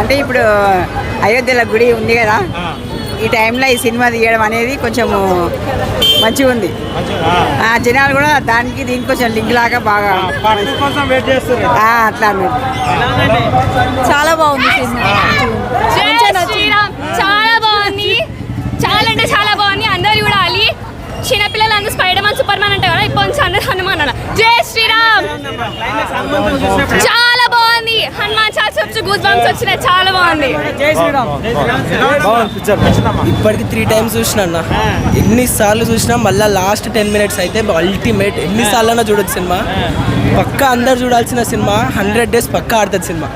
అంటే ఇప్పుడు అయోధ్యలో గుడి ఉంది కదా ఈ టైంలో ఈ సినిమా తీయడం అనేది కొంచెము మంచిగా ఉంది. ఆ జనాలు కూడా దానికి దీనికి కొంచెం లింక్ లాగా బాగా అట్లా చాలా బాగుంది సినిమా. చాలా బాగుంది. చాలా అంటే చాలా బాగుంది. అందరూ చూడాలి చిన్నపిల్లలు అందరూ స్పైడర్ మ్యాన్ సూపర్ మ్యాన్ అంటారు కదా ఇప్పుడు అందరూ హనుమాన్ అన్న జై శ్రీరామ్. చాలా వచ్చి గూస్ బంప్స్ వచ్చినాయి చాలా బాగుంది. ఇప్పటికి త్రీ టైమ్స్ చూసిన అన్న. ఎన్నిసార్లు చూసినా మళ్ళీ లాస్ట్ టెన్ మినిట్స్ అయితే అల్టిమేట్ ఎన్నిసార్లు అయినా చూడొచ్చు సినిమా. పక్కా అందరు చూడాల్సిన సినిమా. హండ్రెడ్ డేస్ పక్కా ఆడుతుంది సినిమా.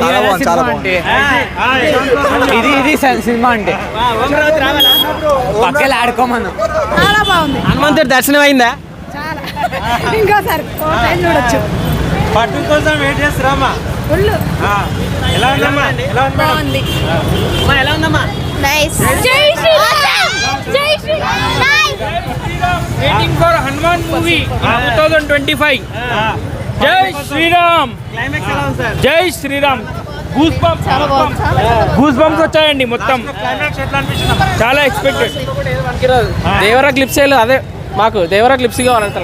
చాలా బాగుంది చాలా బాగుంది. ఇది ఇది సినిమా అంటే. పక్కన ఆడుకోమను. చాలా బాగుంది. హనుమంతుడి దర్శనం అయిందా? ఇంకోసారి చూడొచ్చు. పార్టీ కోసం వెయిట్ చేస్తారమ్మా ఫుల్ ఎలా ఉందమ్మా? ఎలా ఉంది మేడం? ఎలా ఉందమ్మా? Nice Jai Shriram Jai Shriram waiting for Hanuman movie two thousand twenty five Jai Shriram climax ఎలా ఉంది sir? Jai Shriram goose bumps goose bumps వచ్చాయండి మొత్తం. చాలా ఎక్స్పెక్టెడ్ దేవరా క్లిప్స్ అదే మాకు దేవరా క్లిప్స్ కావాలంట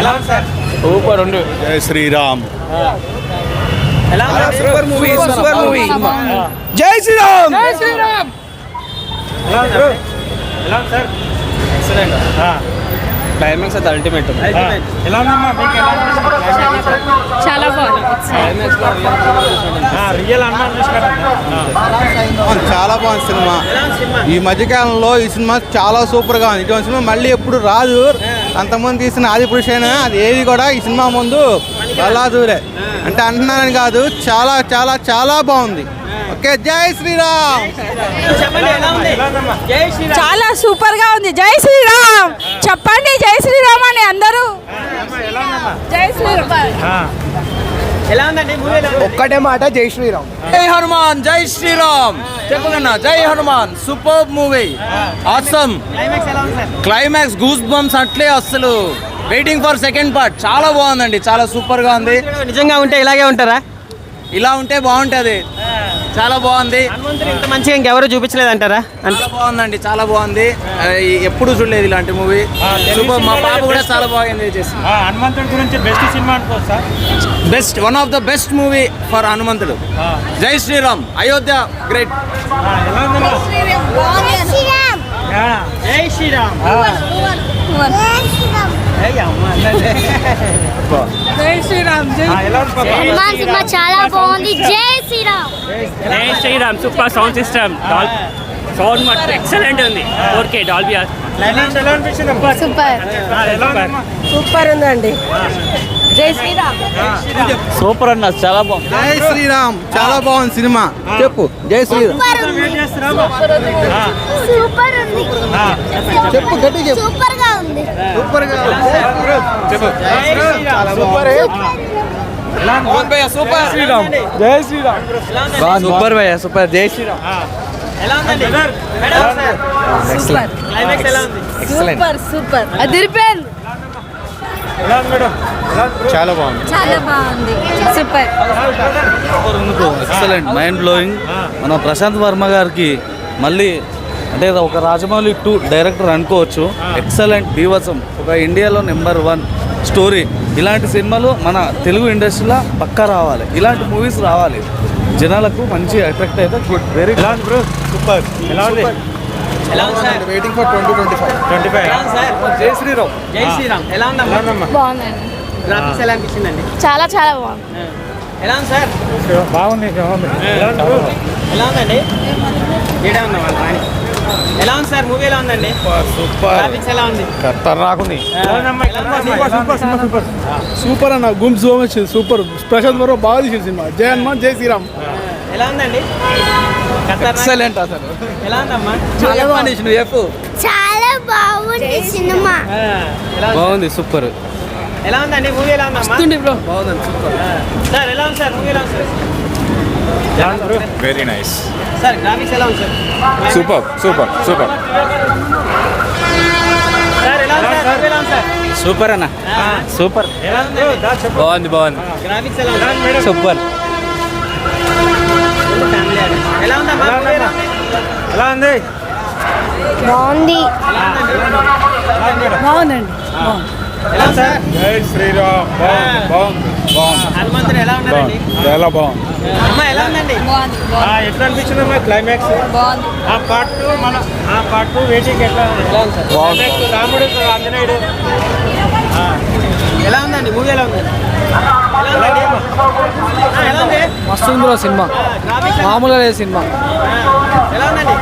ఎలా ఉంది సార్? సూపర్ ఉండు. Jai Shriram. Super movie super movie. Jai Shriram! Jai Shriram! ఎలా సార్? ఎక్సలెంట్. క్లైమాక్స్ అది అల్టిమేట్ ఎలా ఉందమ్మా? మీకు ఎలా అనిపించింది చాలా బాగుంది. చాలా బాగుంది. సినిమా. ఈ మధ్యకాలంలో ఈ సినిమా చాలా సూపర్గా ఉంది. ఇటువంటి సినిమా మళ్ళీ ఎప్పుడు రాదు. అంతమంది తీసిన ఆది పురుషైన అది ఏది కూడా ఈ సినిమా ముందు అలా దూరే అంటే అంటున్నానని కాదు చాలా చాలా చాలా బాగుంది. ఓకే జై శ్రీరామ్. చాలా సూపర్గా ఉంది. జై శ్రీరామ్. చెప్పండి జై శ్రీరామ్ అని అందరూ. జై శ్రీరామ్. ఎలా ఉందండి మూవీ ఎలా ఉంది ఒక్కటే మాట జై శ్రీరామ్. జై హనుమాన్ జై Shriram. చెప్పగలన్నా Jai Hanuman super movie awesome climax ఎలా ఉంది సార్? క్లైమాక్స్ గూస్ బంప్స్ అట్లే అసలు. వెయిటింగ్ ఫర్ సెకండ్ పార్ట్ చాలా బాగుందండి. చాలా సూపర్గా ఉంది. నిజంగా ఉంటే ఇలాగే ఉంటారా? ఇలా ఉంటే బాగుంటది. చాలా బాగుంది. ఇంత మంచిగా ఇంకెవరు చూపించలేదంటారా? చాలా బాగుందండి చాలా బాగుంది. ఎప్పుడు చూడలేదు ఇలాంటి మూవీ సూపర్ మా పాప కూడా చాలా బాగా ఎంజాయ్ చేసింది. హనుమంతుడి గురించి బెస్ట్ సినిమా అనుకోవచ్చు? Best one of the best movie for హనుమంతుడు. జై శ్రీరామ్ అయోధ్య గ్రేట్ జై శ్రీరామ్. జై శ్రీరామ్. సినిమా చాలా బాగుంది. Jai Shriram. Jai Shriram. Super sound system sound మాత్రం ఎక్సలెంట్ ఉంది. Okay Dolby super. ఉందండి. జై శ్రీరామ్. సూపర్ అన్న చాలా బాగుంది. జై శ్రీరామ్. చాలా బాగుంది సినిమా. చెప్పు. జై శ్రీరామ్. సూపర్ ఉంది. ఆ, చెప్పు గట్టి చెప్పు. సూపర్గా ఉంది. సూపర్గా చెప్పు సూపర్? సూపర్. శ్రీరామ్. జై శ్రీరామ్. సూపర్ భయ్య సూపర్. జై శ్రీరామ్. సూపర్. సూపర్ అదిరిపోయింది? చాలా బాగుంది. చాలా బాగుంది. సూపర్. ఎక్సలెంట్ మైండ్ బ్లోయింగ్ మన ప్రశాంత్ వర్మ గారికి మళ్ళీ అంటే ఒక రాజమౌళి టూ డైరెక్టర్ అనుకోవచ్చు. ఎక్సలెంట్ బీవసం ఒక ఇండియాలో నెంబర్ వన్ స్టోరీ ఇలాంటి సినిమాలు మన తెలుగు ఇండస్ట్రీలో పక్కా రావాలి. ఇలాంటి మూవీస్ రావాలి. జనాలకు మంచి అట్రాక్ట్ అయితే గుడ్ వెరీ ఎలా ఉంది? బ్రో సూపర్ ఎలా ఉంది waiting for twenty twenty five twenty five Jai Shriram Jai Sriram ఎలా ఎలా ఉందమ్మా? బాగుందండి. గ్రాఫిక్స్ ఎలా అనిపించిందండి? చాలా చాలా బాగుంది. ఎలా ఉంది సార్? బాగుంది బాగుంది. ఎలా ఉంది ఎలా ఉందండి? ఈడే ఉందా వాళ్ళ రాణి? ఎలా ఉంది సార్? మూవీ ఎలా ఉందండి? సూపర్ ఎలా ఉంది? ఖతర్నాకుంది? సూపర్ సూపర్ సూపర్ సూపర్ అన్న గుమ్ so much super. Prashanth Varma బాగా తీసిన సినిమా. జై హనుమాన్ జై శ్రీరామ్. ఎలా ఉందండి. ఎక్సలెంట్ అసలు. ఎలా ఉందమ్మా? చాలా బాగుంది. చెప్పు చాలా బాగుంది సినిమా? బాగుంది సూపర్. ఎలా ఉందండి? మూవీ ఎలా ఉందమ్మా? బ్రో. బాగుంది సూపర్. సార్ ఎలా ఉంది సార్? మూవీ ఎలా ఉంది వెరీ నైస్ సార్ గ్రాఫిక్స్ ఎలా సూపర్ సూపర్ సూపర్ సూపర్ అన్న. సూపర్ బాగుంది బాగుంది. సూపర్ ఎలా ఉంది? బాగుందండి. బాగుంది. జై శ్రీరామ్. బాగుంది బాగుంది బాగుంది. హనుమంతుడు ఎలా ఉన్నారండి చాలా బాగుంది. అమ్మా ఎలా ఉందండి? ఎట్లా అనిపించింది అమ్మా క్లైమాక్స్ ఆ పార్ట్ టూ మన ఆ పార్ట్ టూ వెయిటింగ్ ఎట్లా ఎట్లా ఉంది సార్. Climax, రాముడు ఆంజనేయుడు. ఆ, ఎలా ఉందండి? మూవీ ఎలా ఉందండి ఉంది? సినిమా. మామూలుగా లేదు సినిమా. ఎలా ఉందండి?